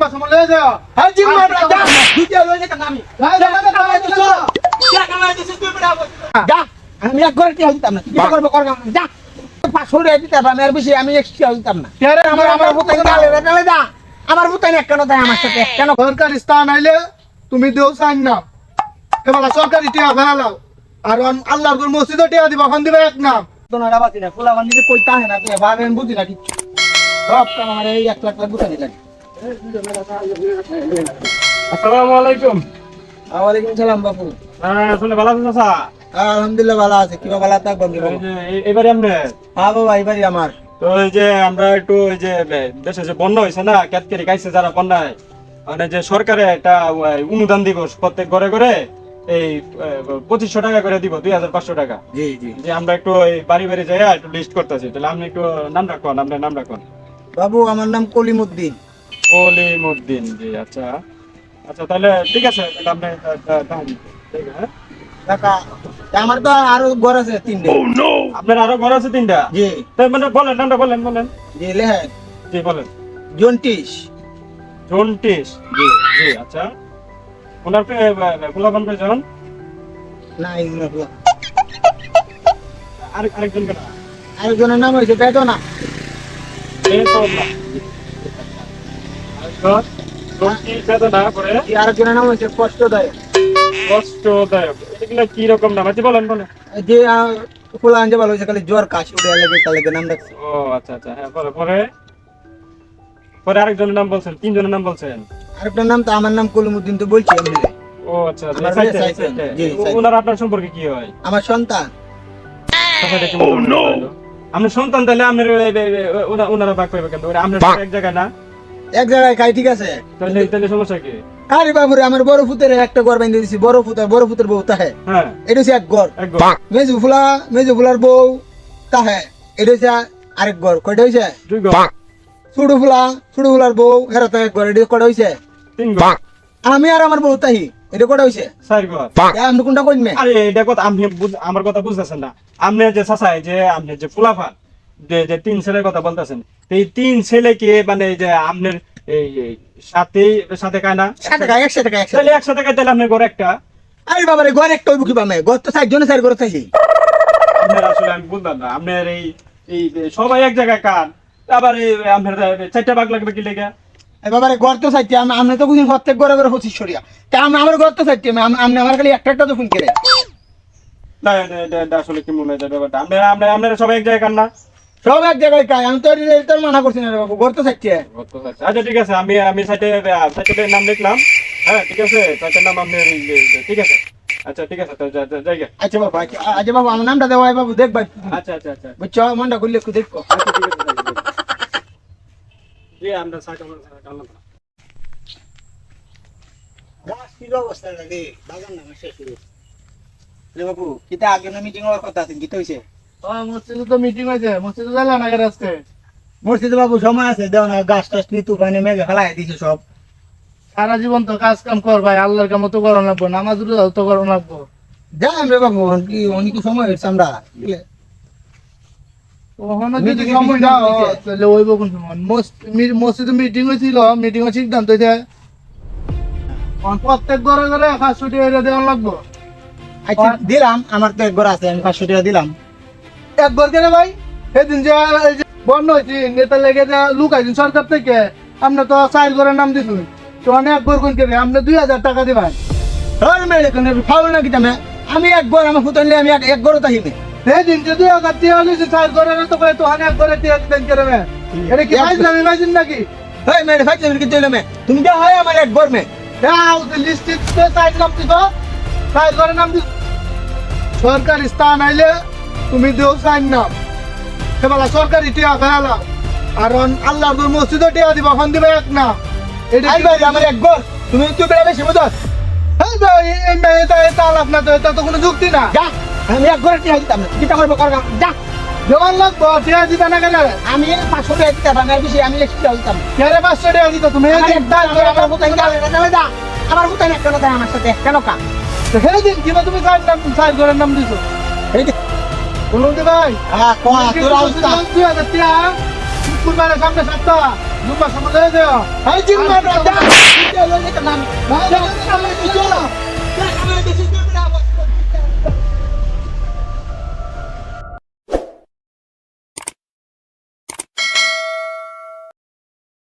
মাস আমার লয়ে যাও হ্যাঁ জিম মার যা দুটিয়া লয়ে যেতাম আমি ভাই, যা, ভাই, যা, যা, ভাই, যা, যা, যা, কামাই দিছিস তুই বেটা বল। যা আমি এক ঘরে টিয়া দিতাম না কি করব কর কাম, যা পাঁচশো টাকা দিতে পারবে আমি আর বেশি আমি এক্সট্রা দিতাম না কে আমার আমার আমার গালে রে গালে যা আমার ভূতাই এক কেন দেয় আমার সাথে কেন সরকারি স্থান আইলে তুমি দেও সাইন না এবার সরকারি টিয়া ফেলাও আর অন- আল্লাহর গুর মসজিদও টিয়া দিবা ওখান দিবে এক নাম তোনারা বাতি না ফুলা কই তাহে না তুই ভাবেন বুঝি না কিচ্ছু সব কাম আমার এই এক লাখ লাখ বুঝানি লাগে আসসালামু আলাইকুম। ওয়ালাইকুম সালাম বাপু। হ্যাঁ আসলে ভালো আছেন চাচা? আলহামদুলিল্লাহ ভালো আছে। কিবা ভালো থাকব যে এই- এবারে আমরা হ্যাঁ বাবা এবারই আমার। তো এই যে আমরা একটু এই যে দেশে যে বন্যা হয়েছে না ক্যাতকেরি খাইছে যারা বন্যায় মানে যে সরকারে একটা অনুদান দিব প্রত্যেক ঘরে ঘরে এই পঁচিশশো টাকা করে দিব দুই হাজার পাঁচশো টাকা। জি জি। যে আমরা একটু এই বাড়ি বাড়ি যাই একটু লিস্ট করতেছি। তাহলে আপনি একটু নাম রাখুন আপনার নাম রাখুন। বাবু আমার নাম কলিমুদ্দিন। কলিমুদ্দিন জি আচ্ছা। আচ্ছা তাহলে ঠিক আছে আপনি ঠিক আছে, হ্যাঁ? কাকা আমার তো আরও ঘর আছে তিনটে। আপনার আরও ঘর আছে তিনটা? জি। মানে বলেন নামটা বলেন বলেন। জি লেহেন জি বলেন। জন্টিস। জন্টিস। জি। জি আচ্ছা। ওনার পে গোলাপান কয়জন না এগুলো আরেকজন কেন আরেকজনের নাম হয়েছে বেদনা। জন্টিস বেদনা করে। আরেকজনের নাম হয়েছে কষ্টদায়ক। কষ্টদায়ক। এগুলো কি রকম নাম? আছে বলেন বলেন। যে ফুলা আনতে ভালো হয়েছে খালি জ্বর কাশি উঠে লাগে তার লাগে নাম রাখছে ও আচ্ছা আচ্ছা হ্যাঁ পরে পরে। পরে আরেকজনের নাম বলছেন তিনজনের নাম বলছেন। আরেকটার নাম তো আমার নাম কলিমুদ্দিন তো বলছি আমি ও আচ্ছা আচ্ছা। ওনার আপনার সম্পর্কে কি হয়? আমার সন্তান। হলো? আপনার সন্তান তাহলে আপনার ওনারা বাক পাইবে কেন? ওরা আপনার এক জায়গায় না? এক জায়গায় খাই ঠিক আছে? তাহলে তাহলে সমস্যা কি? আরে বাবুরে আমার বড় ফুতের একটা ঘর বাইন্ধে দিছি বড় ফুতের বড় ফুতের বউ তাহে। হ্যাঁ। এটা হচ্ছে এক ঘর। মেজু ফুলা মেজু ফুলার বউ তাহে। এটা হচ্ছে আরেক ঘর। কয়টা হয়েছে? দুই ছোট ফুলা ছোট ফুলার বউ হেরা তো এক ঘর। এটা কটা হয়েছে? তিন আমি আর আমার বউ তাহি। এটা কটা গো আমি কোনটা কইমে আরে এটা কথা আপনি আমার কথা বুঝতেছেন না। আপনি যে চাচাই যে আপনি যে ফুলাফান যে তিন ছেলের কথা বলতেছেন এই তিন ছেলে ছেলেকে মানে যে আপনার এই সাথে সাথে খায় না? তাহলে একসাথে তাহলে আপনার ঘরে একটা? আরে বাবা রে ঘর একটা হইব কি পামে ঘর তো চার জনে চার ঘর থাকি। আপনার আসলে আমি বুঝলাম না আপনার এই এই সবাই এক জায়গায় কান আবার এই আপনার চারটা ভাগ লাগবে কি লেগে? এই বাবা রে ঘর তো চাইতে আমি আমি তো বুঝি প্রত্যেক ঘরে ঘরে পঁচিশ সরিয়া। তা আমি আমার ঘর তো চাইতে আমি আমি আমার খালি একটা একটা তো ফোন করে না আসলে কি মনে হয় ব্যাপারটা? আপনারা আপনারা আপনারা সবাই এক জায়গায় কান না? সব এক জায়গায় খাই আমি তো এর- মানা করছি না রে বাবু ঘর তো আচ্ছা ঠিক আছে আমি আমি সাইটে সাইটে নাম লিখলাম। হ্যাঁ ঠিক আছে সাইটের নাম আপনার ঠিক আছে। আচ্ছা ঠিক আছে তো যা- যা- আচ্ছা বাবা আচ্ছা বাবু আমার নামটা দেওয়া বাবু দেখ ভাই। আচ্ছা আচ্ছা আচ্ছা। বুঝছ মনটা করলে একটু দেখো। আচ্ছা ঠিক আছে ঠিক আছে। জি আমরা সাইটে গাছ কি অবস্থা লাগে বাগান না শেষ হলো রে বাবু কিতা আগে মিটিং হওয়ার কথা আছে কি হইছে? মসজিদে তো মিটিং হয়েছে মসজিদে যাইলা না আজকে? মসজিদে বাবু সময় আছে দেও না গাছ টাছ নিয়ে তুফানে মেঘে ফেলাই দিছে সব। সারা জীবন তো কাজ কাম কর ভাই আল্লাহর কাম তো করো লাগবো নামাজ রোজা তো করো লাগবো। রে বাবু কি অনেক সময় হয়েছে আমরা? মসজিদে মিটিং হয়েছিল মিটিং এর সিদ্ধান্ত হয়েছে প্রত্যেক ঘরে ঘরে পাঁচশো টাকা করে দেওয়া লাগবো। আচ্ছা দিলাম আমার তো এক ঘর আছে আমি পাঁচশো টাকা দিলাম। এক ঘর কেন ভাই? সেদিন যে যে বন্ধ হয়েছে নেতা লেগে যে লুকাইছেন সরকার থেকে আপনি তো চার ঘরের নাম দিছেন তো অনেক ঘর কোন কেবে আপনি দুই হাজার টাকা দিবেন ধর মেরে কোন ফাউল না কি তুমি আমি এক ঘর আমার ফুটনলে আমি এক এক ঘরও তাহিবে সেদিন যে দুই হাজার টাকা হয়েছে চার ঘরের তো করে তো অনেক ঘরে টাকা দিবেন কেবে এটা কি পাইছেন আমি পাইছেন নাকি? হেই মেরে ফাইতে কি চলে মে তুমি যা হয় আমার এক ঘর মে দাও লিস্টে চার নাম দিছ। চার ঘরের নাম দিছ। সরকারি স্থান আইলে তুমি দেও চার নাম সেবেলা সরকারি টিয়া ফেলাও আর আল্লাহ তোর মসজিদও টিয়া দিব এখন দিবে এক নাম এটা আমার এক ঘর। তুমি তুই বেড়া বেশি না তো কোনো যুক্তি না। যা আমি এক ঘরে টিয়া দিতাম না। কিতা করব কর যা। দেওয়ার লাগবো টিয়া দিতে না কেন আমি পাঁচশো টাকা দিতাম আর বেশি আমি টিয়া দিতাম না। কেরে পাঁচশো টিয়া দিত তুমি? আমার গেলে না না কেন আমার সাথে? কেন কা? সেই দিন কিবা তুমি চার নাম চার ঘরের নাম দিছো? ভাই হ্যাঁ কোয়া তোর কিন্তু অবস্থা দুই হাজার টিয়া কুরবানের সামনে সপ্তাহ জুম্বা সমাধান দেওয়া এই জিম্মা যা তুই লই নিতে নাম যা, যা, যা, যা, যা,